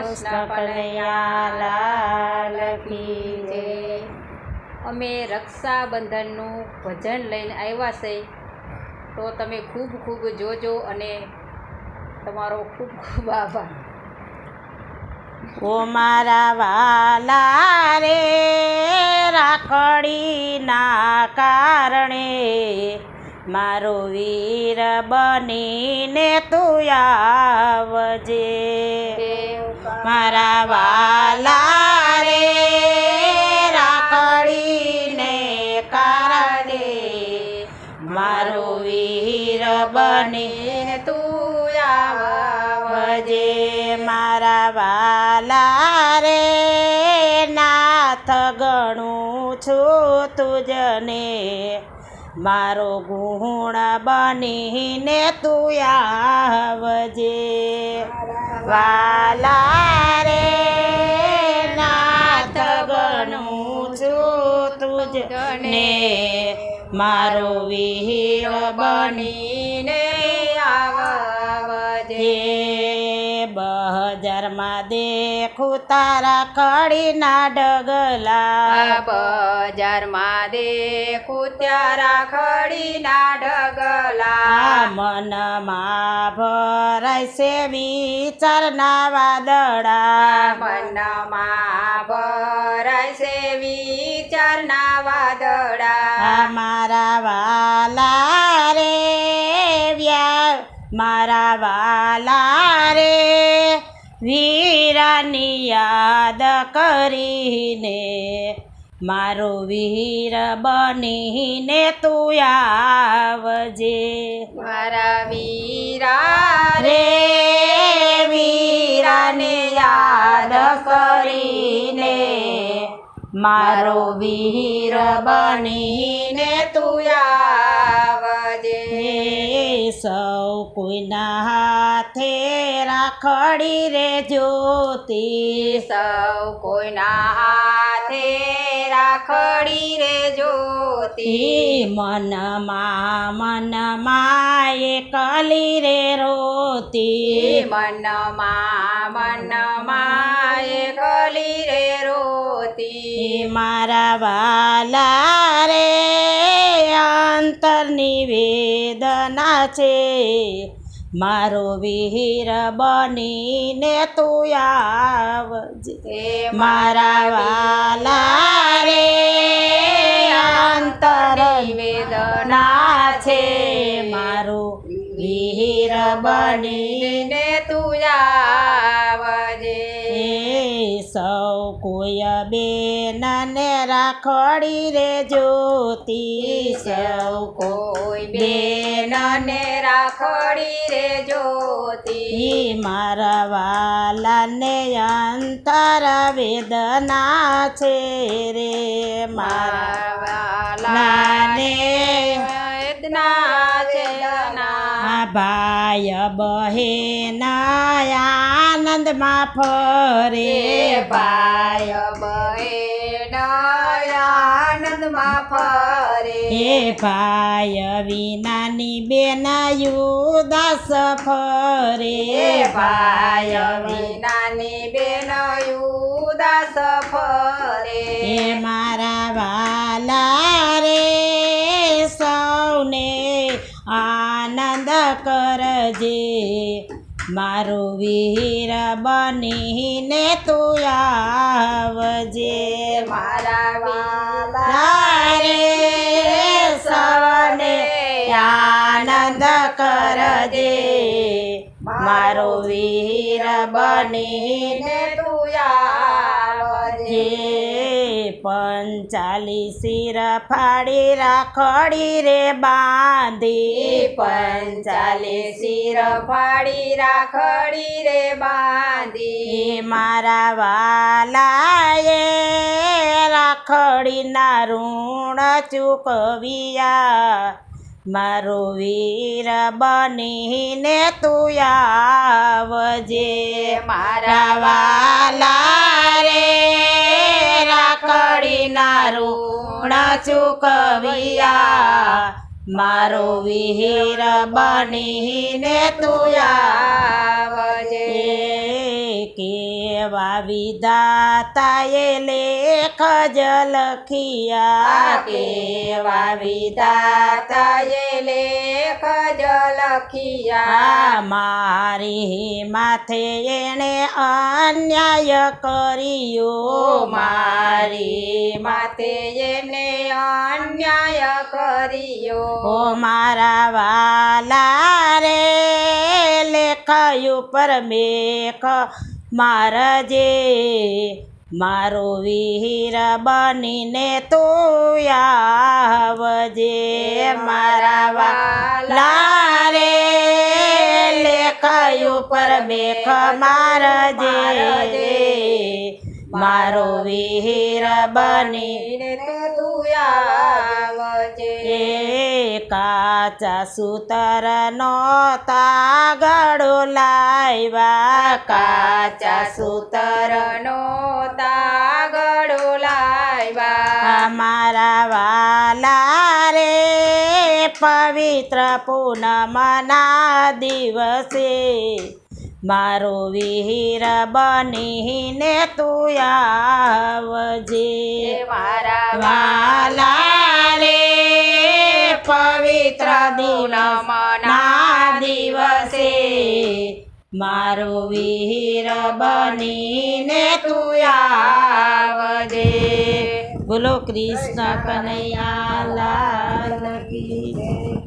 કૃષ્ણ કનૈયા લાલ કી જય અમે રક્ષાબંધનનું ભજન લઈને આવ્યા છે. તો તમે ખૂબ ખૂબ જોજો અને તમારો ખૂબ ખૂબ આભાર. ઓ મારા વાલા રે રાખડીના કારણે મારો વીર બનીને તું આવજે. મારા વાલા રે રાખડીને કારણે મારો વીર બને તું આવજે મારા વાલા રે નાથ ગણું છું તુજને મારો ગુણ બનીને તું આવજે. વાલા તુજને મારો વિહીર બનીને આવજે. બજારમાં દેખું તારા કડીના ડગલા. બજારમાં દેખું તારા કડીના ડગલા. મનમાં ભરાય છે વિચારના વાદળા. મનમાં ભરાય છે વિચારના વાદળા. મારા વાલા રે વ્યા. મારા વાલા રે વીરાની યાદ કરીને. મારો વીર બનીને તું આવજે. મારા વીરા રે વીરાને યાદ કરીને. મારો વીર બનીને તું આવજે. સૌ કોઈના હાથે રાખડી રે જ્યોતિ. સૌ કોઈના હાથે રાખડી રે જોતી મનમાં મનમાં એકલી કલી રે રોતી. મનમાં મનમાં એકલી કલી રે રોતી. મારા વાલા રે અંતર નિવેદના છે. મારો વીર બનીને તું આવજે. મારા વાલા રે અંતર વેદના છે. મારો વીર બની ને તું આવજે. સૌ કોઈ બેનને રાખડી રે જ્યોતિ. સૌ કોઈ બેન ને રાખડી રે જોતી મારા વાલાને અંતર વેદના છે રે મારા વાલાને લાને વેદના છે ભાઈ બહેના આનંદમાં ફરે ભાઈ બહેના આનંદમાં ફરે હે ભાઈ વિનાની બેન યુદાસ ફરે. ભાઈ વિનાની બેન દાસ ફરે. મારા વાલા રે સૌને આનંદ કરજે. મારો વીર બનીને તું આવજે. મારા વાલા રે સૌને આનંદ કરજે. મારો વીર બનીને ને તું આવજે. પંચાલી સિર ફાડી રાખડી રે બાંધી. પંચાલી શિર ફાડી રાખડી રે બાંધી મારા વાલાએ રાખડીના ઋણ ચૂકવિયા. મારો વીર બનીને તું આવજે. મારા વાલા રે ચૂકવિયા મારો વિહીર બનીને તું આવજે. કે કેવા વિધાતાએ લેખ જ લખિયા કેવા વિધાતાએ લેખ જ લખિયા મારી માથે એણે અન્યાય કર્યો. મારી માથે એને અન્યાય કર્યો. ઓ મારા વાલા રે, લેખ ઉપર મેખ મારજે, મારો વિહીર બનીને તું આવજે. મારા વાલા રે લેખાયું પર બેખ મારજે. મારો વિહીર બની ને તું આવજે. કાચા સૂતર નો તાગડો લાવ્યા કાચા સૂતર નો તાગડો લાવ્યા અમારા વાલા રે પવિત્ર પૂનમના દિવસે મારો વિહીર બનીને તું આવજે મારા વાલા રે પવિત્ર દિનમના દિવસે મારો વીર બનીને તું આવજે બોલો કૃષ્ણ કનૈયા લાલ કી.